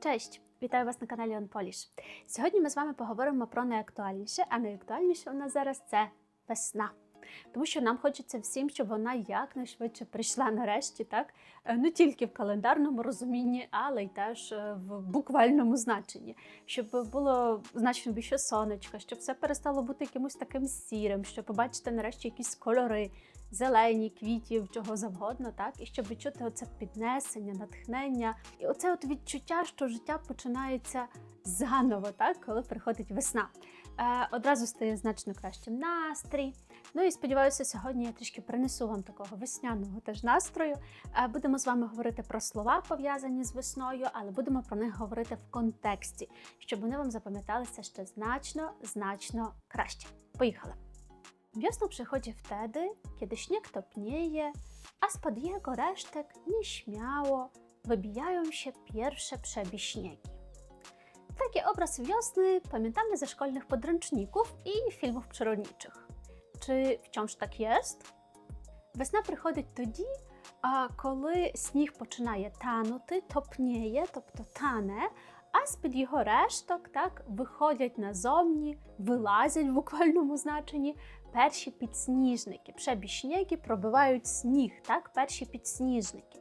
Cześć, вітаю вас на каналі OnPolish. Сьогодні ми з вами поговоримо про найактуальніше, а найактуальніше у нас зараз це весна. Тому що нам хочеться всім, щоб вона якнайшвидше прийшла нарешті, так? Не тільки в календарному розумінні, але й теж е, в буквальному значенні, щоб було значно більше сонечка, щоб все перестало бути якимось таким сірим, щоб побачити нарешті якісь кольори, зелені, квітів, чого завгодно, так? І щоб відчути оце піднесення, натхнення, і оце от відчуття, що життя починається заново, так? Коли приходить весна. Е, одразу стає значно кращим настрій. Ну і сподіваюся, сьогодні я трішки принесу вам такого весняного теж настрою. Е, Будемо з вами говорити про слова, пов'язані з весною, але будемо про них говорити в контексті, щоб вони вам запам'яталися ще значно, значно краще. Поїхали! Wiosna przychodzi wtedy, kiedy śnieg topnieje, a spod jego resztek nieśmiało wybijają się pierwsze przebiśniegi. Taki obraz wiosny pamiętamy ze szkolnych podręczników i filmów przyrodniczych. Чи ж так єст? Весна приходить тоді, коли сніг починає танути, топніє, тобто тане, а з-під його решток так виходять назовні, вилазять в буквальному значенні перші підсніжники. Пребішнєги пробивають сніг, так, перші підсніжники.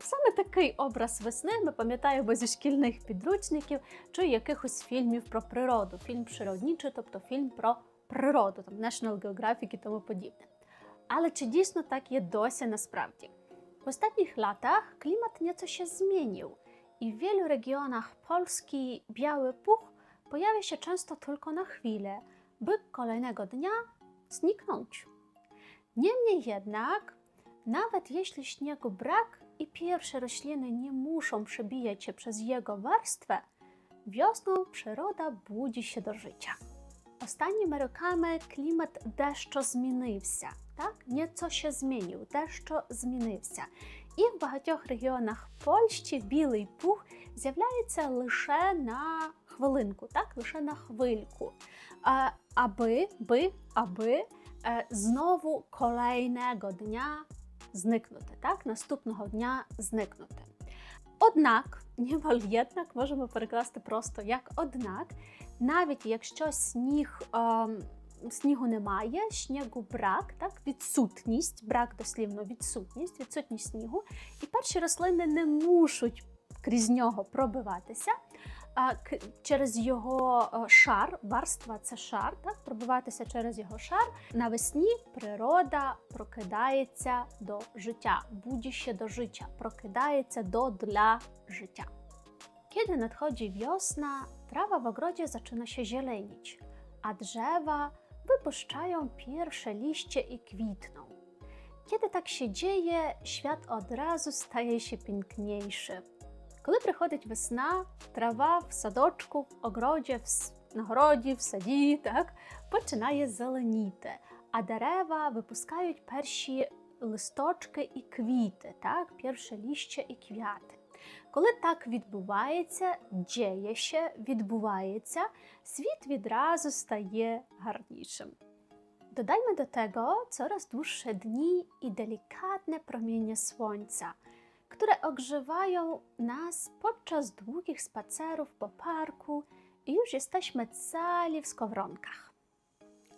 Саме такий образ весни ми пам'ятаємо зі шкільних підручників чи якихось фільмів про природу, фільм природнічий, тобто фільм про природу, там National Geographic і тому подібне. Але чи дійсно так є досі насправді? W ostatnich latach klimat nieco się zmienił i w wielu regionach Polski biały puch pojawia się często tylko na chwilę, by kolejnego dnia zniknąć. Niemniej jednak, nawet jeśli śniegu brak i pierwsze rośliny nie muszą przebijać się przez jego warstwę, wiosną przyroda budzi się do życia. Останніми роками клімат дещо змінився. Так, Nieco się змінив, дещо змінився. І в багатьох регіонах Польщі білий пух з'являється лише на хвилинку, так, лише на хвильку. А, аби, би, аби е, знову kolejnego дня зникнути, так, наступного дня зникнути. Однак, niemal єднак можемо перекласти просто як однак, навіть якщо сніг, ем, снігу немає, снігу брак, так, відсутність, брак дослівно відсутність, відсутність снігу, і перші рослини не мушуть крізь нього пробиватися. А к- через його е, шар, варства це шар, так, пробиватися через його шар. Навесні природа прокидається до життя, будь ще до життя, прокидається до для życia. Kiedy nadchodzi wiosna, trawa w ogrodzie zaczyna się zielenić, a drzewa wypuszczają pierwsze liście i kwitną. Kiedy tak się dzieje, świat od razu staje się piękniejszy. Коли приходить весна, трава в садочку, в огороді, в с- на городі, в саді, так, починає зеленіти, а дерева випускають перші листочки і квіти, так, перше ліще і квяти. Коли так відбувається, діє ще відбувається, світ відразу стає гарнішим. Dodajmy do tego coraz dłuższe dni i delikatne promienie słońca, które ogrzewają nas podczas długich spacerów po parku i już jesteśmy cali w skowronkach.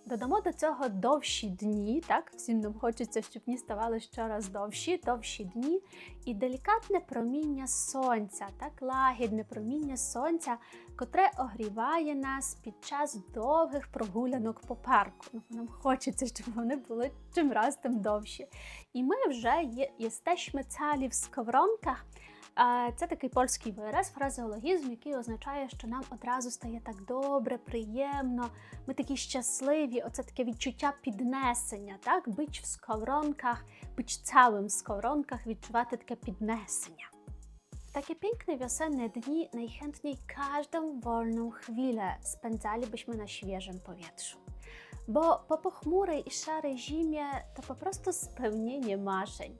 Додамо до цього довші дні, так всім нам хочеться, щоб дні ставали щораз довші, довші дні, і делікатне проміння сонця, так лагідне проміння сонця, котре огріває нас під час довгих прогулянок по парку. Ну, нам хочеться, щоб вони були чим раз тим довші. І ми вже є, єстешми цалі в сковоронках. Це такий польський вираз, фразеологізм, який означає, що нам одразу стає так добре, приємно. Ми такі щасливі, оце таке відчуття піднесення, так? Бич в сковоронкach, być całym w skowronkach, відчувати таке піднесення. W takie piękne wiosenne dni najchętniej każdą wolną chwilę spędzalibyśmy na świeżym powietrzu. Bo po pochmurej i szarej zimie to po prostu spełnienie marzeń.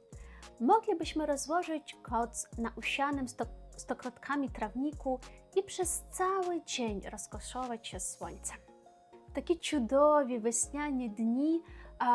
moglibyśmy rozłożyć koc na usianym stokrotkami trawniku i przez cały dzień rozkoszować się słońcem. Takie cudowie wesniane dni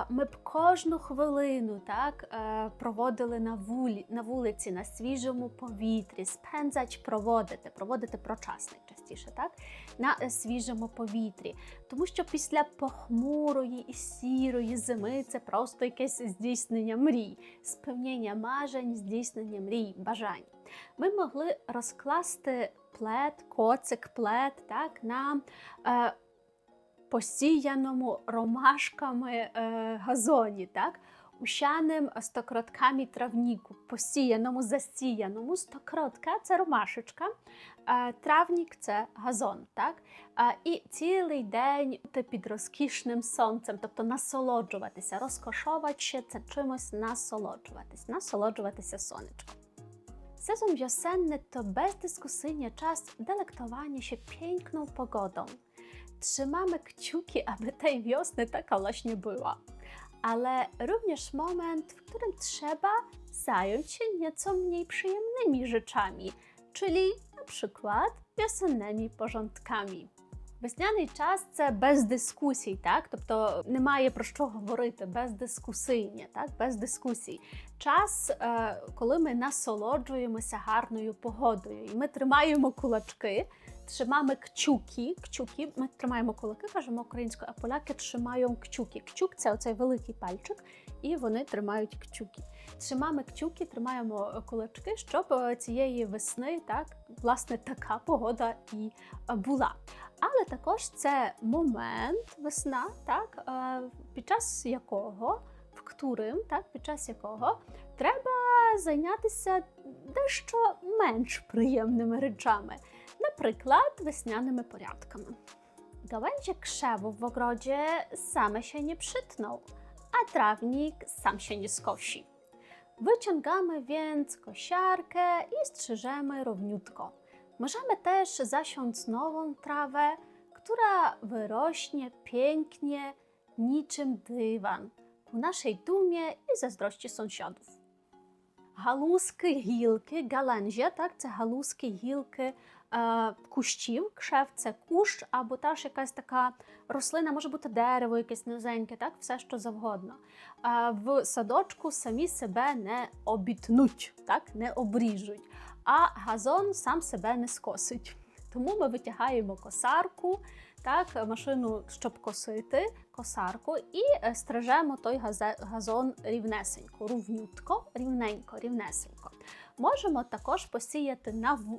ми б кожну хвилину так е, проводили на вулі, на вулиці, на свіжому повітрі, спензач проводити, проводити про час найчастіше, так? На е, свіжому повітрі. Тому що після похмурої і сірої зими це просто якесь здійснення мрій, спевнення мажень, здійснення мрій, бажань. Ми могли розкласти плед, коцик, плед так, на е, посіяному ромашками е, газоні, так? Ущаним стокротками травніку, посіяному, засіяному. Стокротка це ромашечка, е, травнік це газон. Так? Е, і цілий день під розкішним сонцем, тобто насолоджуватися, розкошоваче це чимось насолоджуватись, насолоджуватися сонечком. Sezon wiosenny to bezdyskusyjnie czas delektowania się piękną pogodą. Trzymamy kciuki, aby tej wiosny taka właśnie była. Ale również moment, w którym trzeba zająć się nieco mniej przyjemnymi rzeczami, czyli na przykład wiosennymi porządkami. Весняний час це без дискусій, так? Тобто немає про що говорити, бездискусійні, так? без дискусій. Час, е, коли ми насолоджуємося гарною погодою, і ми тримаємо кулачки, тримаємо кчуки. Кчуки, ми тримаємо кулаки, кажемо українською, а поляки тримають кчуки. Кчук це оцей великий пальчик, і вони тримають кчуки. Тримаємо кчуки, тримаємо кулачки, щоб е, цієї весни, так, власне, така погода і е, була. Але також це момент весна, так, е, під час якого, в którym, так, під час якого треба зайнятися дещо менш приємними речами, наприклад, wesnianymi порядками. Gałęzie krzewów w ogrodzie same się nie przytną, a trawnik sam się nie skosi. Wyciągamy więc kosiarkę i strzyżemy równiutko. Możemy też zasiąc nową trawę, która wyrośnie pięknie niczym dywan ku naszej dumie i zazdrości sąsiadów. Галузки, гілки, галанжя, так, це галузки, гілки е, кущів. Кшев це кущ, або теж якась така рослина, може бути дерево, якесь низеньке, так, все що завгодно. Е, в садочку самі себе не обітнуть, так, не обріжуть, а газон сам себе не скосить. Тому ми витягаємо косарку, так, машину, щоб косити, косарку, і е, стрижемо той газон рівнесенько, рівнютко, рівненько, рівнесенько. Можемо також посіяти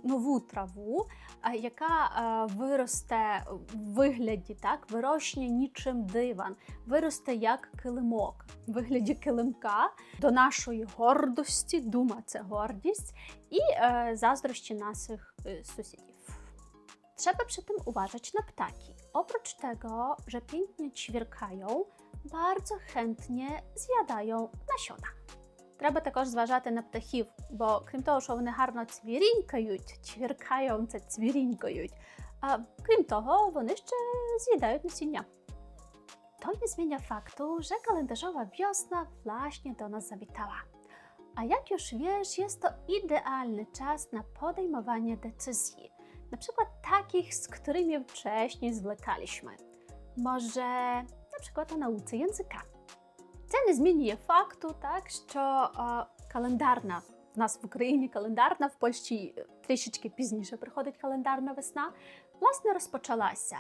нову траву, е, яка е, виросте в вигляді, так, вирощує нічим диван, виросте як килимок, в вигляді килимка до нашої гордості, дума це гордість, і заздрощі наших sąsiadów. Trzeba przy tym uważać na ptaki. Oprócz tego, że pięknie ćwierkają, bardzo chętnie zjadają nasiona. Треба також зважати на птахів, бо крім того, що вони гарно цвірінькають, ćwierkają це цвірінькають, а крім того, вони ще zjadają насіння. To nie zmienia faktu, że kalendarzowa wiosna właśnie do nas zawitała. A jak już wiesz, jest to idealny czas na podejmowanie decyzji na przykład takich, z którymi wcześniej zwlekaliśmy. Może na przykład o nauce języka. Це не змінює факту, так що е, календарна в нас в Україні календарна, в Польщі е, трішечки пізніше приходить календарна весна, власне розпочалася.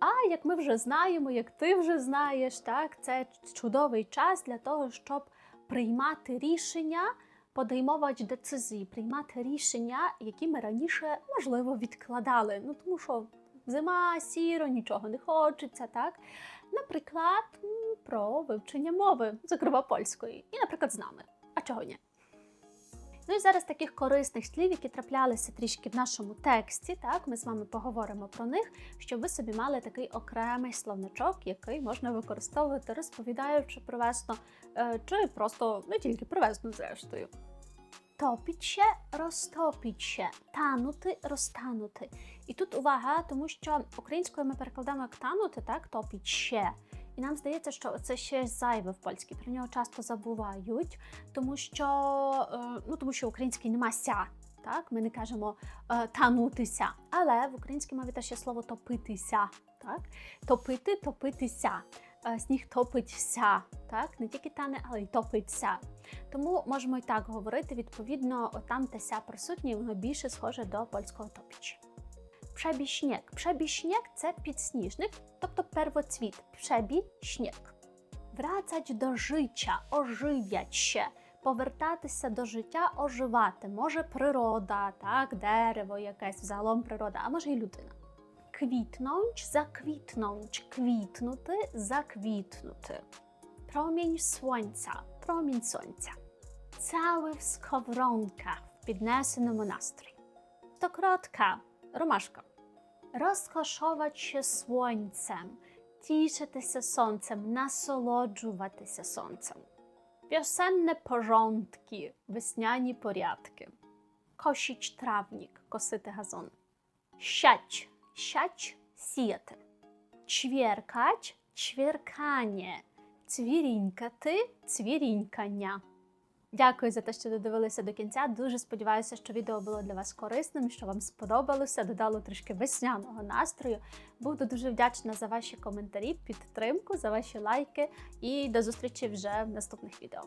А як ми вже знаємо, як ти вже знаєш, так це чудовий час для того, щоб приймати рішення, подеймовувати децизії, приймати рішення, які ми раніше можливо відкладали. Ну тому що зима, сіро, нічого не хочеться, так. Наприклад, про вивчення мови, зокрема польської, і, наприклад, з нами. А чого ні? Ну і зараз таких корисних слів, які траплялися трішки в нашому тексті, так ми з вами поговоримо про них, щоб ви собі мали такий окремий словничок, який можна використовувати, розповідаючи про весну, е, чи просто не тільки про зрештою. Розтопіть się, танути, розтанути. І тут увага, тому що українською ми перекладаємо як танути, так, топіть ще. І нам здається, що це ще зайве в польській. Про нього часто забувають, тому що, е, ну, тому що в українській нема ся. Так, ми не кажемо е, танутися. Але в українській мові теж є слово топитися. Так? Топити, топитися. Е, сніг топиться, так? Не тільки тане, але й топиться. Тому можемо і так говорити, відповідно, там та ся присутні, воно більше схоже до польського śnieg. Przebij śnieg – це підсніжник, тобто первоцвіт. Przebij śnieg. До життя, оживять ще. Повертатися до життя, оживати. Може природа, так, дерево якесь, взагалом природа, а може і людина. Квітнąć, заквітнąć, квітнути, заквітнути. Promień słońca, промінь сонця. Cały w skowronkach, w піднесеному настрої. Стокротка, ромашка. Розкошовать się słońcem, тішитися сонцем, насолоджуватися сонцем. Віосенне порządki, весняні порядки. Косіч травнік, косити газон. Сять, сять, сіяти. Чвіркать, чвіркання. Цвірінькати, цвірінькання. Дякую за те, що додивилися до кінця. Дуже сподіваюся, що відео було для вас корисним, що вам сподобалося, додало трішки весняного настрою. Буду дуже вдячна за ваші коментарі, підтримку, за ваші лайки і до зустрічі вже в наступних відео.